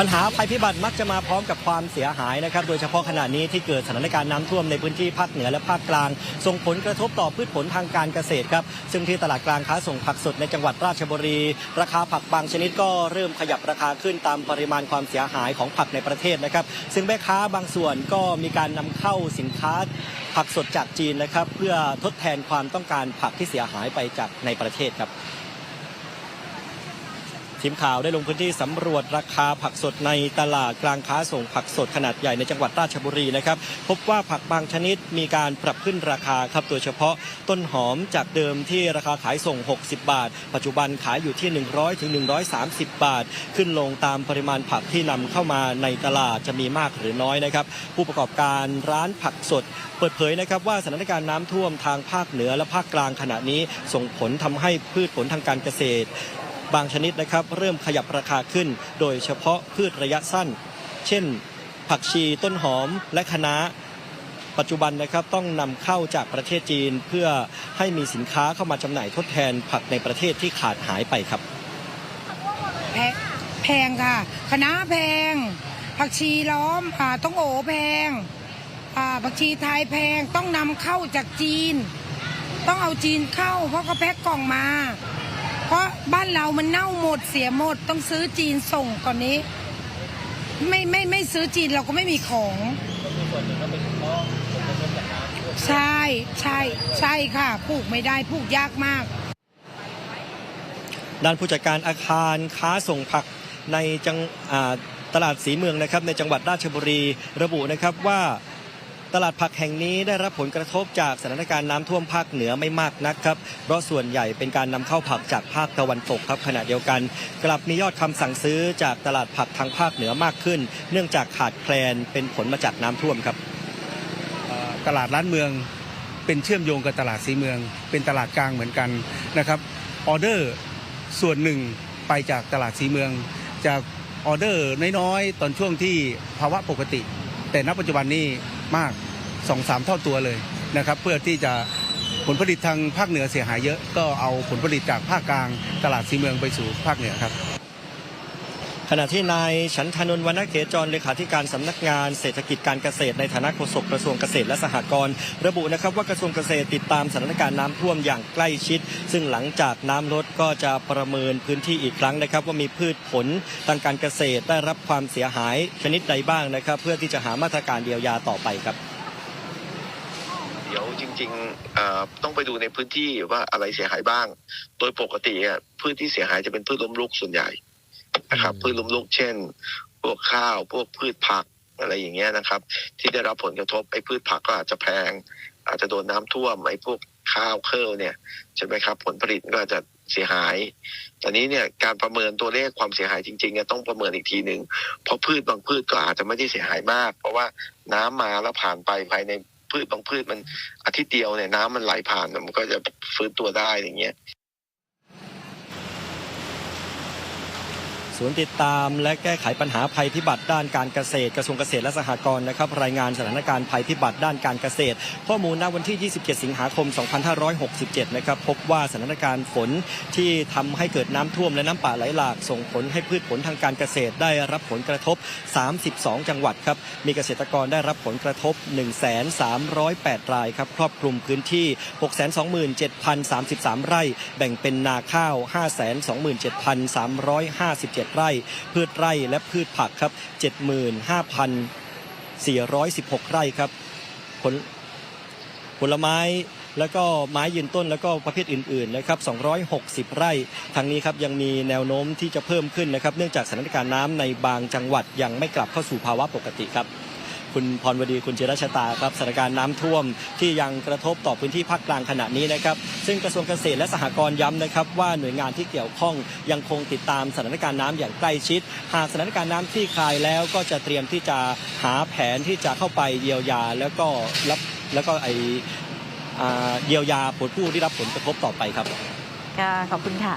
ปัญหาภัยพิบัติมักจะมาพร้อมกับความเสียหายนะครับ โดยเฉพาะขณะนี้ที่เกิดสถานการณ์น้ำท่วมในพื้นที่ภาคเหนือและภาคกลาง ส่งผลกระทบต่อพืชผลทางการเกษตรครับ ซึ่งที่ตลาดกลางค้าส่งผักสดในจังหวัดราชบุรี ราคาผักบางชนิดก็เริ่มขยับราคาขึ้นตามปริมาณความเสียหายของผักในประเทศนะครับ ซึ่งแม่ค้าบางส่วนก็มีการนำเข้าสินค้าผักสดจากจีนนะครับ เพื่อทดแทนความต้องการผักที่เสียหายไปจากในประเทศครับ ทีมข่าวได้ลงพื้นที่สำรวจราคาผักสดในตลาดกลางค้าส่งผักสดขนาดใหญ่ในจังหวัดราชบุรีนะครับ พบว่าผักบางชนิดมีการปรับขึ้นราคาครับโดยเฉพาะต้นหอมจากเดิมที่ราคาขายส่ง 60 บาท ปัจจุบันขายอยู่ที่ 100 ถึง 130 บาท ขึ้นลงตามปริมาณผักที่นำเข้ามาในตลาดจะมีมากหรือน้อยนะครับ ผู้ประกอบการร้านผักสด เปิดเผยนะครับว่าสถานการณ์น้ำท่วมทางภาคเหนือและภาคกลางขณะนี้ส่งผลทำให้พืชผลทางการเกษตร บางชนิดนะครับเริ่มขยับราคาขึ้น โดยเฉพาะพืชระยะสั้น เช่น ผักชีต้นหอมและคะน้าปัจจุบันนะครับต้องนำเข้าจากประเทศจีนเพื่อให้มีสินค้าเข้ามาจำหน่ายทดแทนผักในประเทศที่ขาดหายไปครับ แพงแพงค่ะคะน้าแพง ผักชีล้อมอต้องโอแพงผักชีไทยแพงต้องนำเข้าจากจีน ต้องเอาจีนเข้าเพราะเขาแพ็คกล่องมา เพราะบ้านเรามันเน่าหมดเสียหมดต้องซื้อจีนส่งก่อนนี้ ไม่ไม่ไม่ซื้อจีนเราก็ไม่มีของ ใช่ใช่ใช่ค่ะปลูกไม่ได้ปลูกยากมาก ด้านผู้จัดการอาคารค้าส่งผักในจังตลาดสีเมืองนะครับในจังหวัดราชบุรีระบุนะครับว่า ตลาดผักแห่งนี้ได้รับผลกระทบจากสถานการณ์น้ำท่วมภาคเหนือไม่มากนักครับเพราะส่วนใหญ่เป็นการนำเข้าผักจากภาคตะวันตกครับขณะเดียวกัน กลับมียอดคำสั่งซื้อจากตลาดผักทางภาคเหนือมากขึ้น เนื่องจากขาดแคลนเป็นผลมาจากน้ำท่วมครับตลาดร้านเมืองเป็นเชื่อมโยงกับตลาดสีเมือง เป็นตลาดกลางเหมือนกันนะครับออเดอร์ส่วนหนึ่งไปจากตลาดสีเมือง จากออเดอร์น้อยๆ ตอนช่วงที่ภาวะปกติ แต่ณปัจจุบันนี้มาก สองสามเท่าตัวเลยนะครับเพื่อที่จะผลผลิตทางภาคเหนือเสียหายเยอะก็เอาผลผลิตจากภาคกลางตลาดสีเมืองไปสู่ภาคเหนือครับ ขณะที่นายฉันทนนวรรณเขจรเลขาธิการสำนักงานเศรษฐกิจการเกษตรในฐานะโฆษกกระทรวงเกษตรและสหกรณ์ระบุนะครับว่ากระทรวงเกษตรติดตามสถานการณ์น้ำท่วมอย่างใกล้ชิด ซึ่งหลังจากน้ำลดก็จะประเมินพื้นที่อีกครั้งนะครับ ว่ามีพืชผลทางการเกษตรได้รับความเสียหายชนิดใดบ้างนะครับ เพื่อที่จะหามาตรการเยียวยาต่อไปครับ ดี๋ยวจริงๆเอ่อต้องไปดูในพื้นที่ว่าอะไรเสียหายบ้าง โดยปกติอะพืชที่เสียหายจะเป็นพืชล้มลุกส่วนใหญ่นะครับอืมพืชล้มลุกเช่น พวกข้าวพวกพืชผักอะไรอย่างเงี้ยนะครับ ที่ได้รับผลกระทบไอ้พืชผักก็อาจจะแพง อาจจะโดนน้ำท่วมไอ้พวกข้าวเคร์เนี่ยใช่ไหมครับ ผลผลิตก็อาจจะเสียหายตอนนี้เนี่ยการประเมินตัวเลขความเสียหายจริงๆเนี่ยต้องประเมินอีกทีหนึ่งเพราะพืชบางพืชก็อาจจะไม่ได้เสียหายมาก เพราะว่าน้ำมาแล้วผ่านไปภายใน พืชบางพืชมันอาทิตย์เดียวเนี่ยน้ำมันไหลผ่านมันก็จะฟื้นตัวได้อย่างเงี้ย ศูนย์ติดตามและแก้ไขปัญหาภัยพิบัติด้านการเกษตรกระทรวงเกษตรและสหกรณ์นะครับ รายงานสถานการณ์ภัยพิบัติด้านการเกษตร ข้อมูลณวันที่ 27 สิงหาคม 2567 นะครับ พบว่าสถานการณ์ฝนที่ทำให้เกิดน้ำท่วมและน้ำป่าไหลหลากส่งผลให้พืชผลทางการเกษตรได้รับผลกระทบ 32 จังหวัดครับ มีเกษตรกรได้รับผลกระทบ 1,308 รายครับ ครอบคลุมพื้นที่ 627,033 ไร่ แบ่งเป็นนาข้าว 527,357ไร่ พืชไร่และพืชผักครับ 75,416 ไร่ครับผลผลไม้แล้วก็ไม้ยืนต้นแล้วก็ประเภทอื่นๆนะครับ 260 ไร่ ทางนี้ครับยังมีแนวโน้มที่จะเพิ่มขึ้นนะครับ เนื่องจากสถานการณ์น้ำในบางจังหวัดยังไม่กลับเข้าสู่ภาวะปกติครับ คุณพรวดีคุณจิรชตาครับสถานการณ์น้ำท่วมที่ยังกระทบต่อพื้นที่ภาคกลางขณะนี้นะครับซึ่งกระทรวงเกษตรและสหกรณ์ย้ำนะครับว่าหน่วยงานที่เกี่ยวข้องยังคงติดตามสถานการณ์น้ำอย่างใกล้ชิด หากสถานการณ์น้ำคลี่คลายแล้วก็จะเตรียมที่จะหาแผนที่จะเข้าไปเยียวยาแล้วก็รับแล้วก็ไอเยียวยาผลผู้ที่รับผลกระทบต่อไปครับค่ะขอบคุณค่ะ